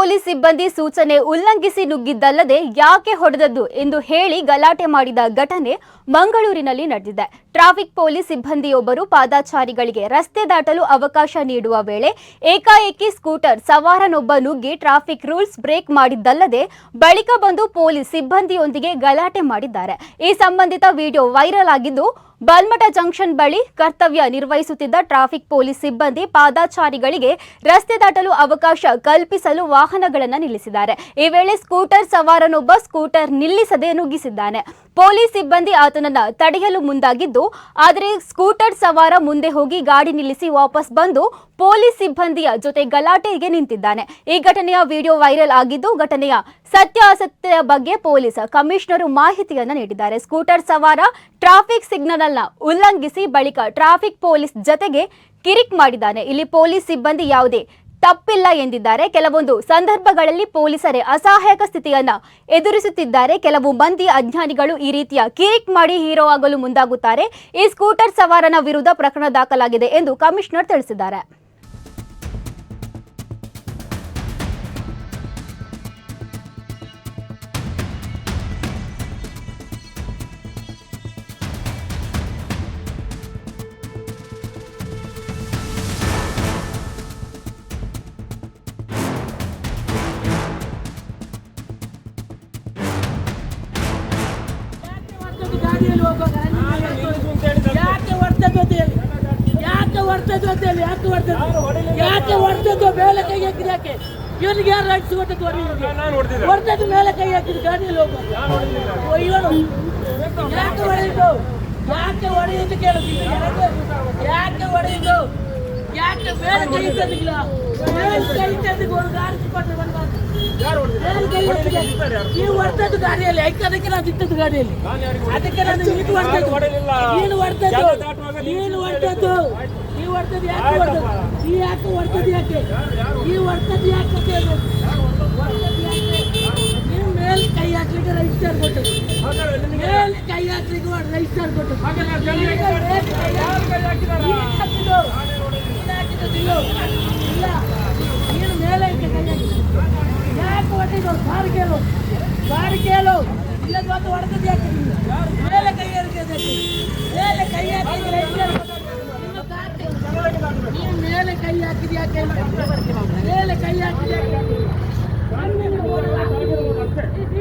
Police ಸಿಬ್ಬಂದಿ ಸೂಚನೆ ಉಲ್ಲಂಘಿಸಿ ನುಗ್ಗಿದ್ದಲ್ಲದೆ ಯಾಕೆ ಹೊಡೆದದ್ದು ಎಂದು ಹೇಳಿ ಗಲಾಟೆ ಮಾಡಿದ ಘಟನೆ ಮಂಗಳೂರಿನಲ್ಲಿ ನಡೆದಿದೆ. ಟ್ರಾಫಿಕ್ ಪೊಲೀಸ್ ಸಿಬ್ಬಂದಿಯೊಬ್ಬರು ಪಾದಾಚಾರಿಗಳಿಗೆ ರಸ್ತೆ ದಾಟಲು ಅವಕಾಶ ನೀಡುವ ವೇಳೆ ಏಕಾಏಕಿ ಸ್ಕೂಟರ್ ಸವಾರನೊಬ್ಬ ನುಗ್ಗಿ ಟ್ರಾಫಿಕ್ ರೂಲ್ಸ್ ಬ್ರೇಕ್ ಮಾಡಿದ್ದಲ್ಲದೆ ಬಳಿಕ ಬಂದು ಪೊಲೀಸ್ ಸಿಬ್ಬಂದಿಯೊಂದಿಗೆ ಗಲಾಟೆ ಮಾಡಿದ್ದಾರೆ. ಈ ಸಂಬಂಧಿತ ವಿಡಿಯೋ ವೈರಲ್ ಆಗಿದ್ದು ಬಲ್ಮಠ ಜಂಕ್ಷನ್ ಬಳಿ ಕರ್ತವ್ಯ ನಿರ್ವಹಿಸುತ್ತಿದ್ದ ಟ್ರಾಫಿಕ್ ಪೊಲೀಸ್ ಸಿಬ್ಬಂದಿ ಪಾದಾಚಾರಿಗಳಿಗೆ ರಸ್ತೆ ದಾಟಲು ಅವಕಾಶ ಕಲ್ಪಿಸಲು ವಾಹನಗಳನ್ನು ನಿಲ್ಲಿಸಿದ್ದಾರೆ. ಈ ವೇಳೆ ಸ್ಕೂಟರ್ ಸವಾರನೊಬ್ಬ ಸ್ಕೂಟರ್ ನಿಲ್ಲಿಸದೆ ನುಗ್ಗಿಸಿದ್ದಾನೆ. ಪೊಲೀಸ್ ಸಿಬ್ಬಂದಿ ಆತನನ್ನ ತಡೆಯಲು ಮುಂದಾಗಿದ್ದು, ಆದರೆ ಸ್ಕೂಟರ್ ಸವಾರ ಮುಂದೆ ಹೋಗಿ ಗಾಡಿ ನಿಲ್ಲಿಸಿ ವಾಪಸ್ ಬಂದು ಪೊಲೀಸ್ ಸಿಬ್ಬಂದಿಯ ಜೊತೆ ಗಲಾಟೆಗೆ ನಿಂತಿದ್ದಾನೆ. ಈ ಘಟನೆಯ ವಿಡಿಯೋ ವೈರಲ್ ಆಗಿದ್ದು, ಘಟನೆಯ ಸತ್ಯಾಸತ್ಯ ಬಗ್ಗೆ ಪೊಲೀಸ್ ಕಮಿಷನರ್ ಮಾಹಿತಿಯನ್ನು ನೀಡಿದ್ದಾರೆ. ಸ್ಕೂಟರ್ ಸವಾರ ಟ್ರಾಫಿಕ್ ಸಿಗ್ನಲ್ ಅನ್ನ ಉಲ್ಲಂಘಿಸಿ ಬಳಿಕ ಟ್ರಾಫಿಕ್ ಪೊಲೀಸ್ ಜತೆಗೆ ಕಿರಿಕ್ ಮಾಡಿದ್ದಾನೆ. ಇಲ್ಲಿ ಪೊಲೀಸ್ ಸಿಬ್ಬಂದಿ ಯಾವುದೇ ತಪ್ಪಿಲ್ಲ ಎಂದಿದ್ದಾರೆ. ಕೆಲವೊಂದು ಸಂದರ್ಭಗಳಲ್ಲಿ ಪೊಲೀಸರೇ ಅಸಹಾಯಕ ಸ್ಥಿತಿಯನ್ನ ಎದುರಿಸುತ್ತಿದ್ದಾರೆ. ಕೆಲವು ಮಂದಿ ಅಜ್ಞಾನಿಗಳು ಈ ರೀತಿಯ ಕಿರಿಕ್ ಮಾಡಿ ಹೀರೋ ಆಗಲು ಮುಂದಾಗುತ್ತಾರೆ. ಈ ಸ್ಕೂಟರ್ ಸವಾರನ ವಿರುದ್ಧ ಪ್ರಕರಣ ದಾಖಲಾಗಿದೆ ಎಂದು ಕಮಿಷನರ್ ತಿಳಿಸಿದ್ದಾರೆ. ಗಾಡಿಯಲ್ಲಿ ಹೋಗುವಾಗ ಯಾಕೆ ಹೊಡೆದ ಜೊತೆಯಲ್ಲಿ? ಯಾಕೆ ಹೊಡೆದ ಜೊತೆಯಲ್ಲಿ? ಯಾಕೆ ಹೊಡೆದ ಯಾಕೆ ಹೊಡೆದದ್ದು ಮೇಲೆ ಕೈ ಹಾಕಿದ ಯಾಕೆ? ಇವನಿಗೆ ಯಾರು ರೈಟ್ಸ್ ಕೊಟ್ಟದ್ದು ಹೊಡಿ ಹೊಡ್ತದ್ದು ಮೇಲೆ ಕೈ ಹಾಕಿದ್ದು ಗಾಡಿಯಲ್ಲಿ ಹೋಗುವಾಗ. ಇವನು ಯಾಕೆ ಹೊಡೆಯಿತು ಯಾಕೆ ಹೊಡೆಯುವುದು ಕೇಳಿದ್ರು ಯಾಕೆ ಯಾಕೆ ಯಾಕೆ ಮೇಲೆ ಕೈ ಇದ್ದದಿಲ್ಲ ಮೇಲೆ ಕೈ ಇದ್ದದಿಗೆ ಒಂದು ಗಾಡಿ. ನೀವು ಗಾಡಿಯಲ್ಲಿ ಅದಕ್ಕೆ ನಾನು ಗಾಡಿಯಲ್ಲಿ ಅದಕ್ಕೆ ನಾನು ನೀನು ನೀನು ನೀವು ಯಾಕೆ ನೀ ಯಾಕೆ ಯಾಕೆ? ನೀವು ಹೊಡ್ತದ್ದು ಯಾಕೆ ಅಂತ ಹೇಳ್ಬೇಕು. ಹೊಡ್ತದ್ದು ಯಾಕೆ? ನೀವು ಮೇಲೆ ಕೈ ಹಾಕ್ಲಿಕ್ಕೆ ರಜಿಸ್ಟರ್ ಕೊಟ್ಟದ್ದು. ಮೇಲೆ ಕೈ ಹಾಕ್ಲಿಕ್ಕೆ ರಜಿಸ್ಟರ್ ಕೊಟ್ಟದ್ದು. ನೀನು ಮೇಲೆ ಯಾಕೆ ಹೊಟ್ಟಿದ್ದು ಸಾರು ಕೇಳು. ಸಾರು ಕೇಳು ಇಲ್ಲ ಮತ್ತು ಹೊಡೆದದ್ದು ಯಾಕೆ ಮೇಲೆ ಕೈ ಏರಿಕೆ ಮೇಲೆ ಕೈ ಹಾಕಿದ್ರೆ ನೀನು ಮೇಲೆ ಕೈ ಹಾಕಿದ್ಯಾಕೆ